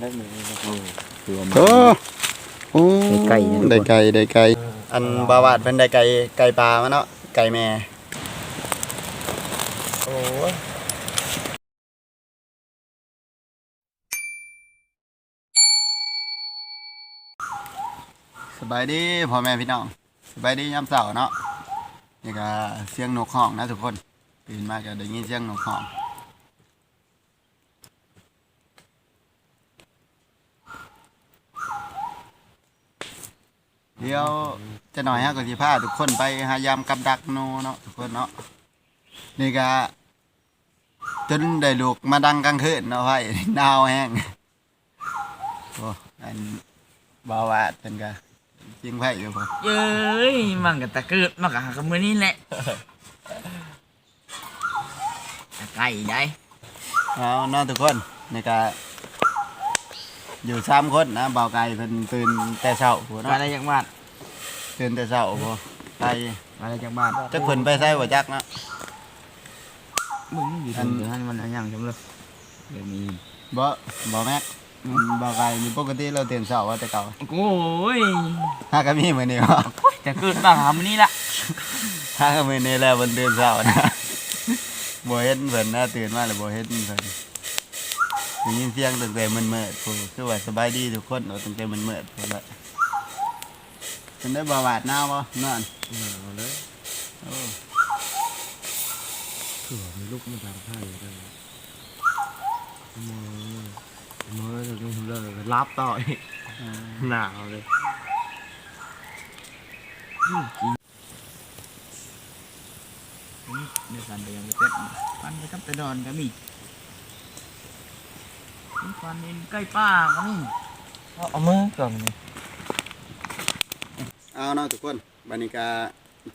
ได้มือนี่นะคือว่าโอ้โอ้ได้ไก่นะทุกคน ได้ไก่ได้ไก่อันบาวาดเพิ่นได้ไก่ไก่ปลามาเนาะไก่แม่โอ้ยสบายดีพ่อแม่พี่น้องสบายดียามเช้าเนาะนี่ก็เสียงนกฮ้องนะทุกคนตื่นมาก็ได้ยินเสียงนกฮ้อง ดี๋ยวจะหน่อยฮะก็สิพาทุกคนไปหายามกับดักโนเนาะทุกคนเนาะนี่ก็จนได้ลูกมาดังกลางคืนเนาะไว้หนาวแห้งโอ้อันบาวาดเป็นกะจริงไพ่อยู่บ่เย้ยมันกับตะเกิดมันกับหากับมือนี่แหละตะไก่ได้เอาเนาะทุกคนนี่ก็อยู่สามคนนะบ่าวไก่เพิ่นตื่นแต่เช้าพุ่นมาเนาะได้จากบ้าน ตื่นแต่เช้าบ่ไปมาได้จากบ้านจักเพิ่นไปไสบ่จักเนาะมึงอยู่ตรงเดี๋ยวให้มันอะไรอย่างจำเลยเดี๋ยวมีบ่บ่แม็กบ่าวไก่นี่ปกติเราตื่นเช้าว่าแต่เก่าโอ้ยถ้าก็มีมื้อนี้บ่จะเกิดมาหามือนี่ละถ้าก็มื้อนี้แล้วมันตื่นเช้านะบ่เห็นเพิ่นนะตื่นมาแล้วบ่เห็นเพิ่นได้ยินเสียงตั้งแต่มันมืดๆพู้คือว่าสบายดีทุกคนเอาตั้งแต่มันมืดพู้นละ เป็นได้บ่าวาดหนาวบ่นอนเอาเลยโอ้คือว่ามีลูกมาตามข้าวอยู่กันมองมองแล้วจะต้องเลิกรับต่ออีกเออหนาวเลยเดี๋ยวสันไปยังไปเป็ดฟันไปกับไปดอนก็มีฟันเองใกล้ป้าก็มีเอามือก่อนเเอาเนาะทุกคนบันี้ก็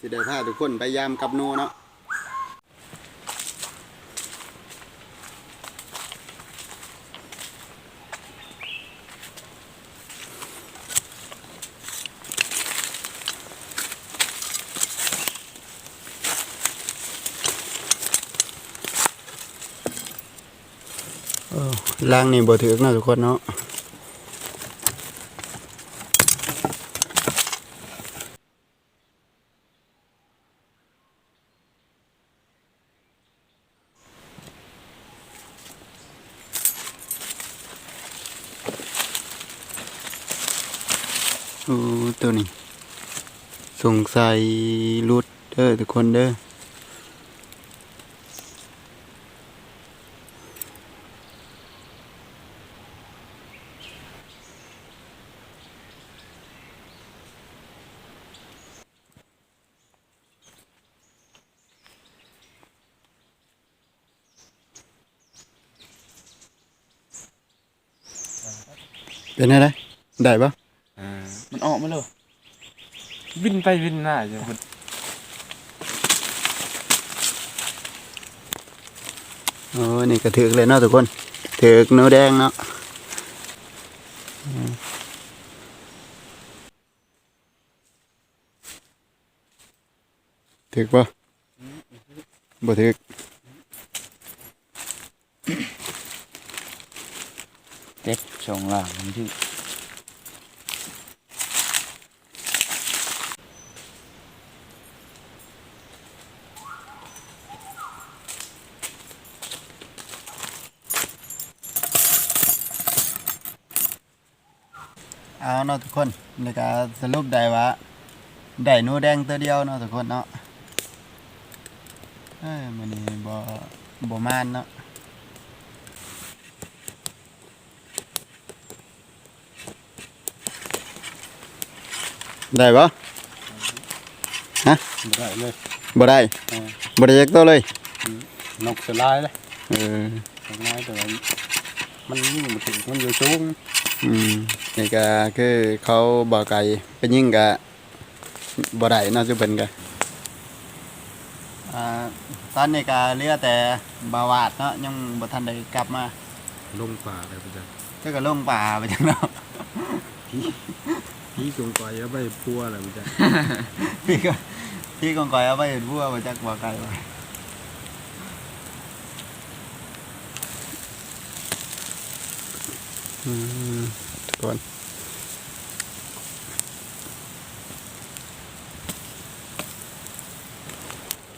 สิได้พาทุกคนไปยามกับโนเนาะล่างนี่บ่ถึกเนาะทุกคนเนาะ โอ้ตัวนี้ สงสัยรุดเด้อทุกคนเด้อเป็นอะไรได้ปะ อ่ามันออกมาเลยวินไปวินมาอยู่มันโอ้นี่ก็ถือกเลยเนาะทุกคนถือกเนื้อแดงเนาะอืมถือกปะบ่ถือกเจ็บสองหลังมันที่ เอาเนาะทุกคนนี่ก็สรุปได้ว่าได้หนูแดงตัวเดียวเนาะทุกคนเนาะเอ้ยมันนี่บ่บ่มานเนาะได้ปะไม่ได้เลยบ่ได้เออบ่ได้จักตัวเลยนกสลายเลยเออสลายแต่ว่ามันยิ่งมาถึงมันอยู่สูงอืม นี่ก็คือเขาบ่ไก่ไปยิงกะบ่ได้เนาะจุเป็นกะอ่าตอนนี้ก็เหลือแต่บาวาดเนาะยังบ่ทันได้กลับมาลงป่าเลยพี่จ๊ะก็ก็ลงป่าไปจังเนาะพี่จงก่อยแล้วไปพัวอะไรพี่จ๊ะพี่ก็พี่กองก่อยเอาไปเห็นบัวมาจากบ่อไก่ไว้อืมทุ กคน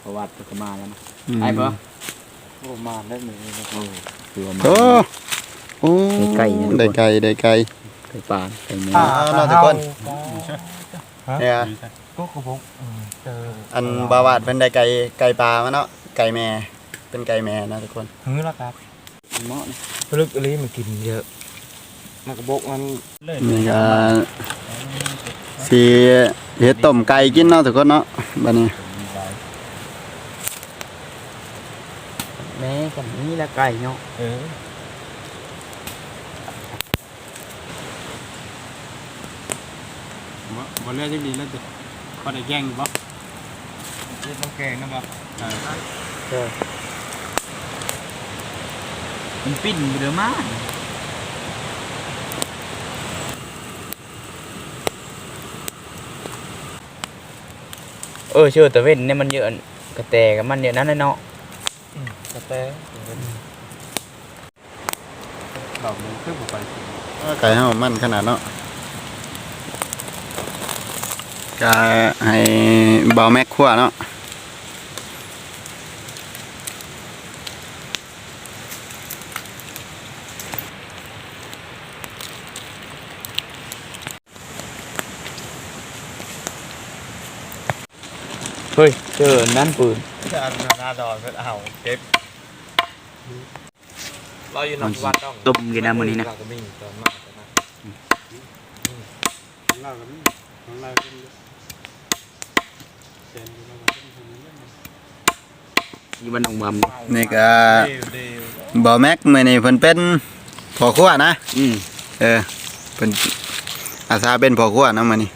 ประวัติก็มาแล้วนะมไอ้บ่โอ้มาได้หนึ่งเลยโอ้คือว่ามาโอ้โอ้ได้ไก่นะทุกคน ได้ไก่ได้ไก่ไก่ปลาไก่เนื้ออ่าเนาะทุกคนเนี่ย ก็กระพกเจออันบาวาดเป็นได้ไก่ไก่ปลามาเนาะไก่แม่เป็นไก่แม่นะทุกคน หื้อแล้วครับเหมาะนะลึกอะไรมันกินเยอะ มันกระบอกมันเลยนี่ก็สีเฮ็ดต้มไก่กินเนาะทุกคนเนาะบัดนี้แม่กันนี่ละไก่เนาะเออบนเรือที่ดีแล้วจะพอได้แย่งอยู่บ่เล่นต้องแกงนะบ่มันปิ้นอยู่เด้อมา เออเชื่อแต่เว้นเนี่ยมันเยอะกระแตกับมันเยอะนั้นเลยเนาะกระแตดอกมันขึ้นบุไปไก่เฮามันขนาดเนาะก็ให้เบาแม็กคั่วเนาะ เฮ้ย เจอนั่นปืนจะอันหน้าดอกก็เอาเก็บเราอยู่นอกวัดต้องต้มกินน้ำมันนี้นะ เราก็มีตอนมากนะของเรากับของเราเป็นเซนอยู่แล้วมันเป็นคนนั้นอยู่บ้านหนองบำนี่ก็เดียวเดียวเบาแม็กมื้อนี้เพิ่นเป็นพ่อครัวนะ อืมเออเป็นอาสาเป็นพ่อครัวนะมื้อนี้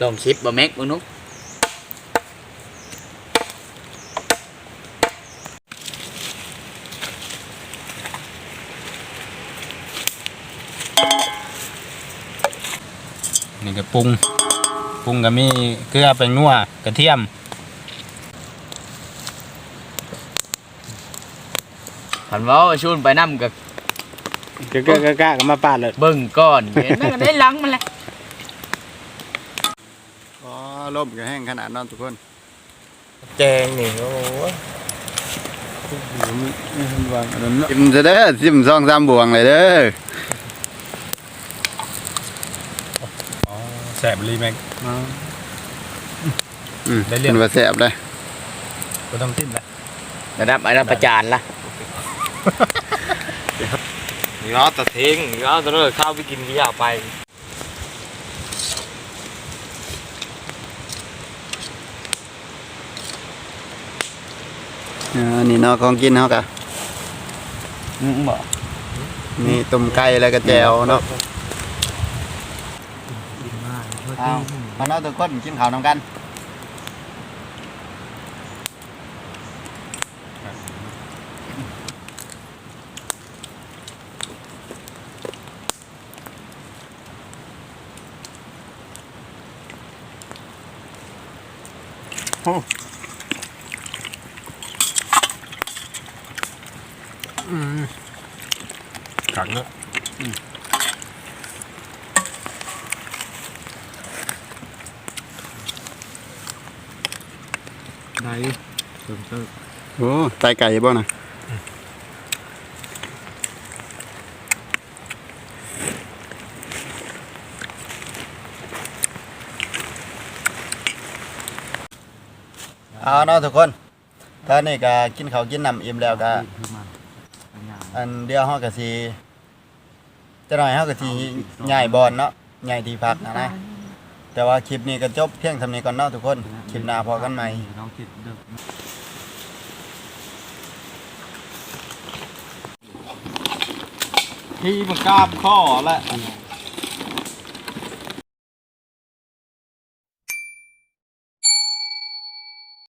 ลองชิปบะแม็กเบิ่งนุ๊ก นี่ก็ปรุงปรุงก็มีเกลือแป้งนัวกระเทียมผันเว้าชวนไปนํกับเกลือเกลือกะก็มาปาดเลยเบิ่งก่อนเห็นมันก็ได้หลังมันแหละอ๋อลมก็แห้งขนาดนั้นทุกคนแจงนี่โอ้ยซิมซะเด้อซิมซองสามบวงเลยเด้อ อ๋อ แสบรีแม็ก อืมได้เรื่องเป็นว่าแซ่บเลยก็ต้องติ้มละระดับระดับประจานล่ะนี่เนาะตัดทิ้งนี่เนาะตอนนั้นข้าวไปกินที่อยากไปอ่านี่เนาะของกินเฮากะอืมบ่มีต้มไก่แล้วก็แจ่วเนาะ เอาเอาเนาะทุกคนกินข้าวนำกัน ขังเนอะ ได้เติมเติมโอ้ไตไก่บ่น่ะเอาเนาะทุกคนท่านี่ก็กินข้าวกินน้ำอิ่มแล้วก็อันเดียวเฮาก็สิจะหน่อยเฮาก็สิย้ายบอลเนาะย้ายที่พักนะนะ แต่ว่าคลิปนี้ก็จบเพียงเท่านี้ก่อนเนาะทุกคน คลิปหน้าพอกันใหม่ น้องคิดเด้อพี่มันกล้ามข้อละอ